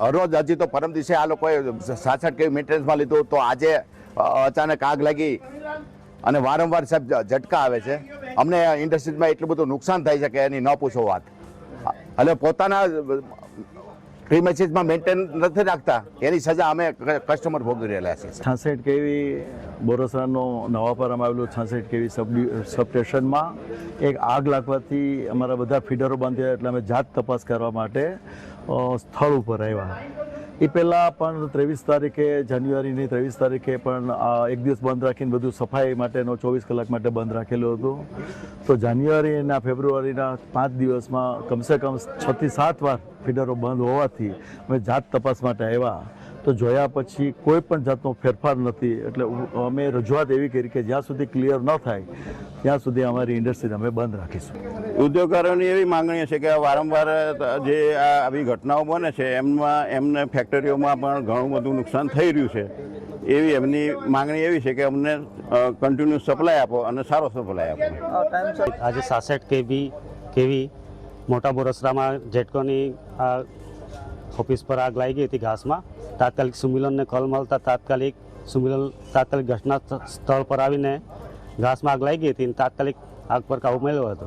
હરરોજ હજી તો પરમ દિવસે આ લોકોએ સાસઠ કેવી મેન્ટેનન્સમાં લીધું તો આજે અચાનક આગ લાગી અને વારંવાર સાહેબ ઝટકા આવે છે. અમને ઇન્ડસ્ટ્રીઝમાં એટલું બધું નુકસાન થાય છે કે એની ન પૂછો વાત. એટલે પોતાના પ્રીમેસીસમાં મેન્ટેન નથી રાખતા. એની સજા અમે કસ્ટમર ભોગવી રહેલા છીએ છાસઠ કેવી બોરસરાનો નવાપરામાં આવેલું છાસઠ કેવી સબ સબસ્ટેશનમાં એક આગ લાગવાથી અમારા બધા ફીડરો બંધ થયા એટલે અમે જાત તપાસ કરવા માટે સ્થળ ઉપર આવ્યા. એ પહેલાં પણ ત્રેવીસ તારીખે, જાન્યુઆરીની ત્રેવીસ તારીખે પણ એક દિવસ બંધ રાખીને બધું સફાઈ માટેનો ચોવીસ કલાક માટે બંધ રાખેલું હતું. તો જાન્યુઆરી અને ફેબ્રુઆરીના પાંચ દિવસમાં કમસે કમ છથી સાત વાર ફીડરો બંધ હોવાથી અમે જાત તપાસ માટે આવ્યા. તો જોયા પછી કોઈ પણ જાતનો ફેરફાર નથી. એટલે અમે રજૂઆત એવી કરી કે જ્યાં સુધી ક્લિયર ન થાય ત્યાં સુધી અમારી ઇન્ડસ્ટ્રી અમે બંધ રાખીશું. ઉદ્યોગકારોની એવી માંગણી છે કે વારંવાર જે આ આવી ઘટનાઓ બને છે એમમાં એમને ફેક્ટરીઓમાં પણ ઘણું બધું નુકસાન થઈ રહ્યું છે. એવી એમની માંગણી એવી છે કે અમને કન્ટિન્યુ સપ્લાય આપો અને સારો સપ્લાય આપો. આજે સાસઠ કેવી કેવી મોટા બોરસરામાં જેટકોની આ ઓફિસ પર આગ લાગી હતી ઘાસમાં. તાત્કાલિક સુમિલનને કોલ મળતા તાત્કાલિક સુમિલન, તાત્કાલિક ઘટના સ્થળ પર આવીને ઘાસમાં આગ લાગી હતી અને તાત્કાલિક આગ પર કાબુ મેળવ્યો હતો.